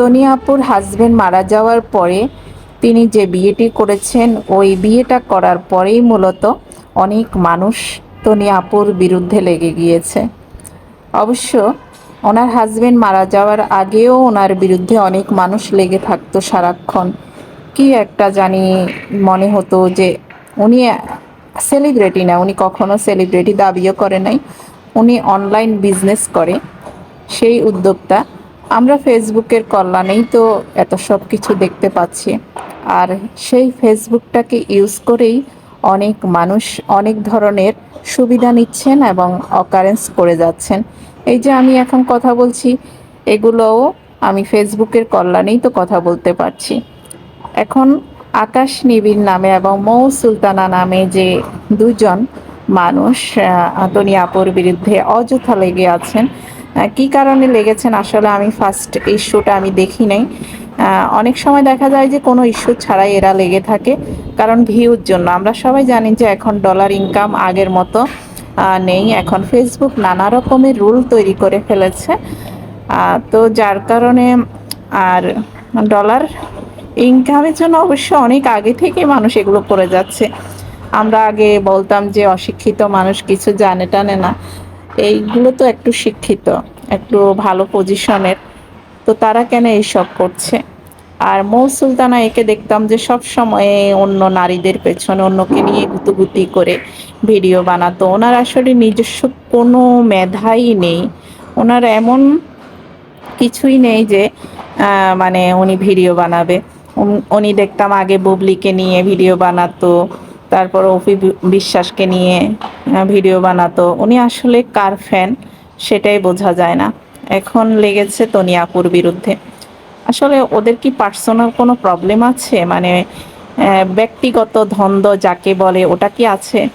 তনিয়াপুর husband মারা যাওয়ার পরে তিনি যে বিয়েটি করেছেন, ওই বিয়েটা করার পরেই মূলত অনেক মানুষ তনিয়াপুর বিরুদ্ধে লেগে গিয়েছে। অবশ্য ওনার হাজবেন্ড মারা যাওয়ার আগেও ওনার বিরুদ্ধে অনেক মানুষ লেগে থাকতো সারাক্ষণ। কি একটা জানি মনে হতো যে উনি সেলিব্রিটি না, উনি কখনো সেলিব্রিটি দাবিও করে নাই, উনি অনলাইন বিজনেস করে। সেই উদ্যোক্তা আমরা ফেসবুকের কল্যাণেই তো এত সব কিছু দেখতে পাচ্ছি। আর সেই ফেসবুকটাকে ইউজ করেই অনেক মানুষ অনেক ধরনের সুবিধা নিচ্ছেন এবং অকারেন্স করে যাচ্ছেন। এই যে আমি এখন কথা বলছি, এগুলোও আমি ফেসবুকের কল্যাণেই তো কথা বলতে পারছি। এখন আকাশ নিবিড় নামে এবং মৌ সুলতানা নামে যে দুজন মানুষ আতনি আপুর বিরুদ্ধে অযথা লেগে আছেন কি কারণে লেগেছেন? আসলে আমি ফার্স্ট ইস্যুটা আমি দেখি নাই। অনেক সময় দেখা যায় যে কোনো ইস্যু ছাড়াই এরা লেগে থাকে, কারণ ভিউর জন্য। আমরা সবাই জানি যে এখন ডলার ইনকাম আগের মতো নেই। এখন ফেসবুক নানা রকমের রুল তৈরি করে ফেলেছে। তো যার কারণে আর ডলার ইনকামের জন্য অবশ্য অনেক আগে থেকে মানুষ এগুলো করে যাচ্ছে। আমরা আগে বলতাম যে অশিক্ষিত মানুষ কিছু জানে টানে না। এইগুলো তো একটু শিক্ষিত, একটু ভালো পজিশনের তো তারা কেন এইসব করছে? আর মৌ সুলতানা একে দেখতাম যে সব সময় অন্য নারীদের পেছনে, অন্যকে নিয়ে গুতুগুতি করে ভিডিও বানাতো। ওনার আসলে নিজস্ব কোনো মেধাই নেই। ওনার এমন কিছুই নেই যে মানে উনি ভিডিও বানাবে। উনি দেখতাম আগে বুবলিকে নিয়ে ভিডিও বানাতো তারপর বি- বিশ্বাসকে নিয়ে ভিডিও বানাতো। উনি আসলে কার ফ্যান সেটাই বোঝা যায় না। এখন লেগেছে তনিয়াপুর বিরুদ্ধে। আসলে ওদের কি পার্সোনাল কোনো প্রবলেম আছে? মানে ব্যক্তিগত ধন্দ যাকে বলে, ওটা কি আছে?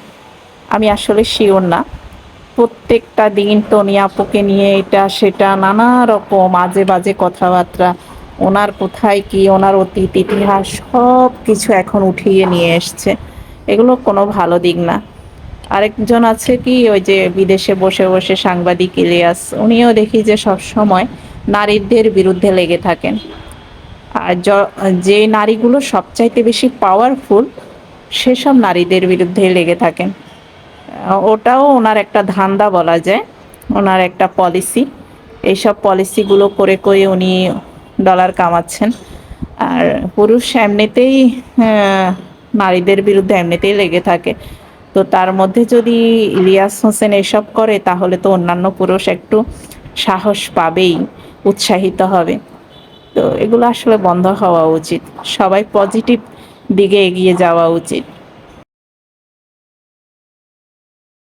আমি আসলে শিওর না। প্রত্যেকটা দিন টনি আপুকে নিয়ে এটা সেটা নানা রকম আজে বাজে কথাবার্তা। ওনার কোথায় কি? ওনার অতীত, ইতিহাস সব কিছু এখন উঠিয়ে নিয়ে এসছে। এগুলো কোনো ভালো দিক না। আরেকজন আছে কি, ওই যে বিদেশে বসে বসে সাংবাদিক ইলিয়াস, উনিও দেখি যে সব সময় নারীদের বিরুদ্ধে লেগে থাকেন। আর যে নারীগুলো সবচাইতে বেশি পাওয়ারফুল সেসব নারীদের বিরুদ্ধে লেগে থাকেন। ওটাও ওনার একটা ধান্দা বলা যায়, ওনার একটা পলিসি এইসব পলিসিগুলো করে করে উনি ডলার কামাচ্ছেন। আর পুরুষ এমনিতেই নারীদের বিরুদ্ধে এমনিতেই লেগে থাকে। তো তার মধ্যে যদি ইলিয়াস হোসেন এসব করে, তাহলে তো অন্যান্য পুরুষ একটু সাহস পাবেই, উৎসাহিত হবে। তো এগুলো আসলে বন্ধ হওয়া উচিত। সবাই পজিটিভ দিকে এগিয়ে যাওয়া উচিত।